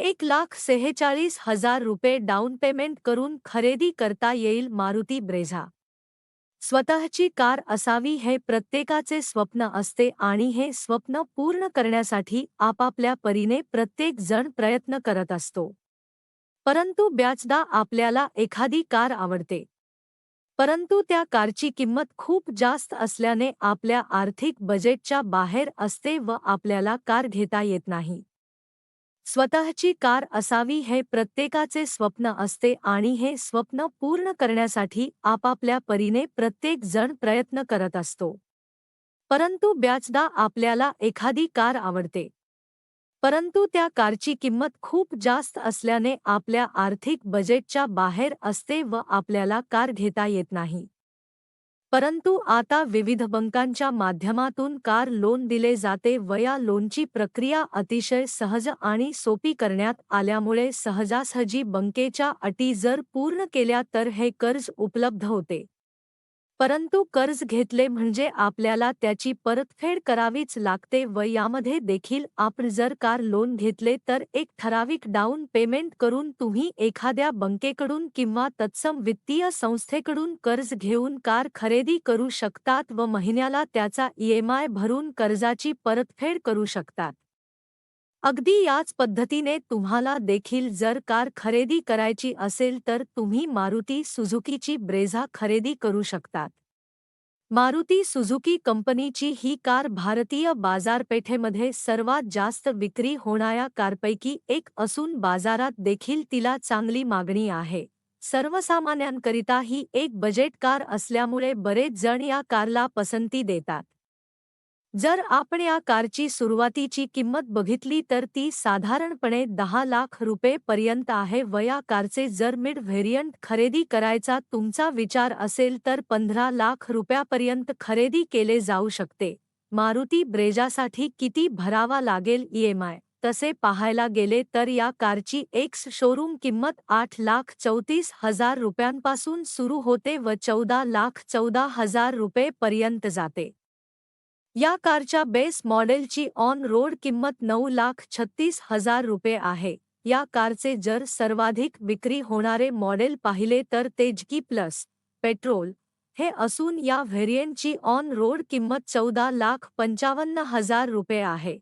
एक लाख सेहेचाळीस हजार रुपये डाऊन पेमेंट करून खरेदी करता येईल मारुती ब्रेझा. स्वतःची कार असावी हे प्रत्येकाचे स्वप्न असते आणि हे स्वप्न पूर्ण करण्यासाठी आपापल्या परीने प्रत्येक जण प्रयत्न करत असतो. परंतु ब्याचदा आपल्याला एखादी कार आवडते. परंतु त्या कारची किंमत खूप जास्त असल्याने आपल्या आर्थिक बजेटच्या बाहेर असते व आपल्याला कार घेता येत नाही. स्वतःची कार असावी हे प्रत्येकाचे स्वप्न असते आणि हे स्वप्न पूर्ण करण्यासाठी आपापल्या परीने प्रत्येक जण प्रयत्न करत असतो. परंतु ब्याचदा आपल्याला एखादी कार आवडते. परंतु त्या कारची किंमत खूप जास्त असल्याने आपल्या आर्थिक बजेटच्या बाहेर असते व आपल्याला कार घेता येत नाही. परंतु आता विविध बंकांच्या माध्यमातून कार लोन दिले जाते व या लोनची प्रक्रिया अतिशय सहज आणि सोपी करण्यात आल्यामुळे सहजासहजी बंकेच्या अटी जर पूर्ण केल्या तर हे कर्ज उपलब्ध होते. परंतु कर्ज घेतले म्हणजे आपल्याला त्याची परतफेड करावीच लागते व यामध्ये देखील आपण जर कार लोन घेतले तर एक ठराविक डाऊन पेमेंट करून तुम्ही एखाद्या बँकेकडून किंवा तत्सम वित्तीय संस्थेकडून कर्ज घेऊन कार खरेदी करू शकतात व महिन्याला त्याचा ईएमआय भरून कर्जाची परतफेड करू शकतात. अगदी याच पद्धतीने तुम्हाला देखील जर कार खरेदी करायची असेल तर तुम्ही मारुती सुझुकीची ब्रेझा खरेदी करू शकतात. मारुती सुझुकी कंपनीची ही कार भारतीय बाजारपेठेमध्ये सर्वात जास्त विक्री होणाऱ्या कारपैकी एक असून बाजारात देखील तिला चांगली मागणी आहे. सर्वसामान्यांकरिता ही एक बजेट कार असल्यामुळे बरेच जण या कारला पसंती देतात. जर आपण या कारची सुरुवातीची किंमत बघितली तर ती साधारणपणे दहा लाख रुपये पर्यंत आहे व या कारचे जर मिड व्हेरियंट खरेदी करायचा तुमचा विचार असेल तर पंधरा लाख रुपयापर्यंत खरेदी केले जाऊ शकते. मारुती ब्रेजासाठी किती भरावा लागेल ईएमआय तसे पाहायला गेले तर या कारची एक्स शोरूम किंमत आठ लाख चौतीस हजार रुपयांपासून सुरू होते व चौदा लाख चौदा हजार रुपये पर्यंत जाते. या कारच्या बेस मॉडेलची ऑन रोड किंमत नऊ लाख छत्तीस हजार रुपये आहे. या कारचे जर सर्वाधिक विक्री होणारे मॉडेल पाहिले तर तेजकी प्लस पेट्रोल हे असून या व्हेरियंटची ऑन रोड किंमत चौदा लाख पंचावन्न हजार रुपये आहे.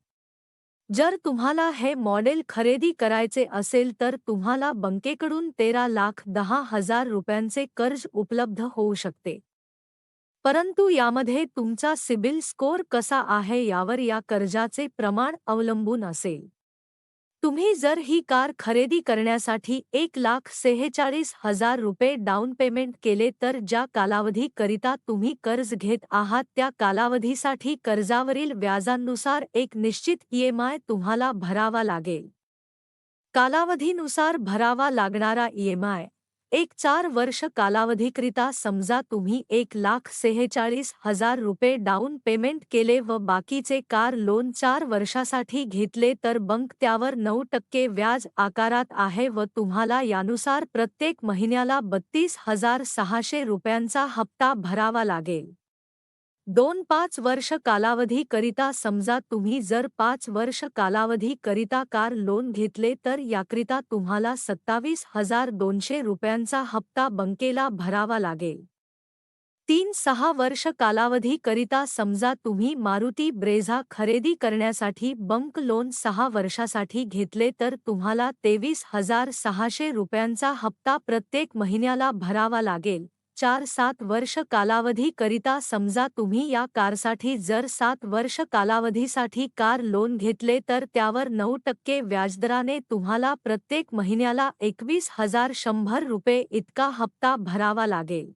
जर तुम्हाला हे मॉडेल खरेदी करायचे असेल तर तुम्हाला बंकेकडून तेरा लाख दहा हजार रुपयांचे कर्ज उपलब्ध होऊ शकते. परंतु यामध्ये तुमचा सिबिल स्कोअर कसा आहे यावर या कर्जाचे प्रमाण अवलंबून असेल. तुम्ही जर ही कार खरेदी करण्यासाठी एक लाख सेहेचाळीस हजार रुपये डाऊन पेमेंट केले तर ज्या कालावधीकरिता तुम्ही कर्ज घेत आहात त्या कालावधीसाठी कर्जावरील व्याजांनुसार एक निश्चित ईएमआय तुम्हाला भरावा लागेल. कालावधीनुसार भरावा लागणारा ईएमआय एक चार वर्ष कालावधीकरिता समजा तुम्ही एक लाख सेहेचाळीस हजार रुपये डाऊन पेमेंट केले व बाकीचे कार लोन चार वर्षासाठी घेतले तर बंक त्यावर नऊ टक्के व्याज आकारात आहे व तुम्हाला यानुसार प्रत्येक महिन्याला बत्तीस हजार सहाशे रुपयांचा हप्ता भरावा लागेल. दोन पाच वर्ष कालावधीकरिता समजा तुम्ही जर पाच वर्ष कालावधीकरिता कार लोन घेतले तर याकरिता तुम्हाला सत्तावीस हजार दोनशे रुपयांचा हप्ता बंकेला भरावा लागेल. तीन सहा वर्ष कालावधीकरिता समजा तुम्ही मारुती ब्रेझा खरेदी करण्यासाठी बंक लोन सहा वर्षासाठी घेतले तर तुम्हाला तेवीस हजार सहाशे रुपयांचा हप्ता प्रत्येक महिन्याला भरावा लागेल. चार सात वर्ष कालावधीकरिता समजा तुम्ही या कारसाठी जर सात वर्ष कालावधीसाठी कार लोन घेतले तर त्यावर नऊ टक्के व्याजदराने तुम्हाला प्रत्येक महिन्याला एकवीस हजार शंभर रुपये इतका हप्ता भरावा लागेल.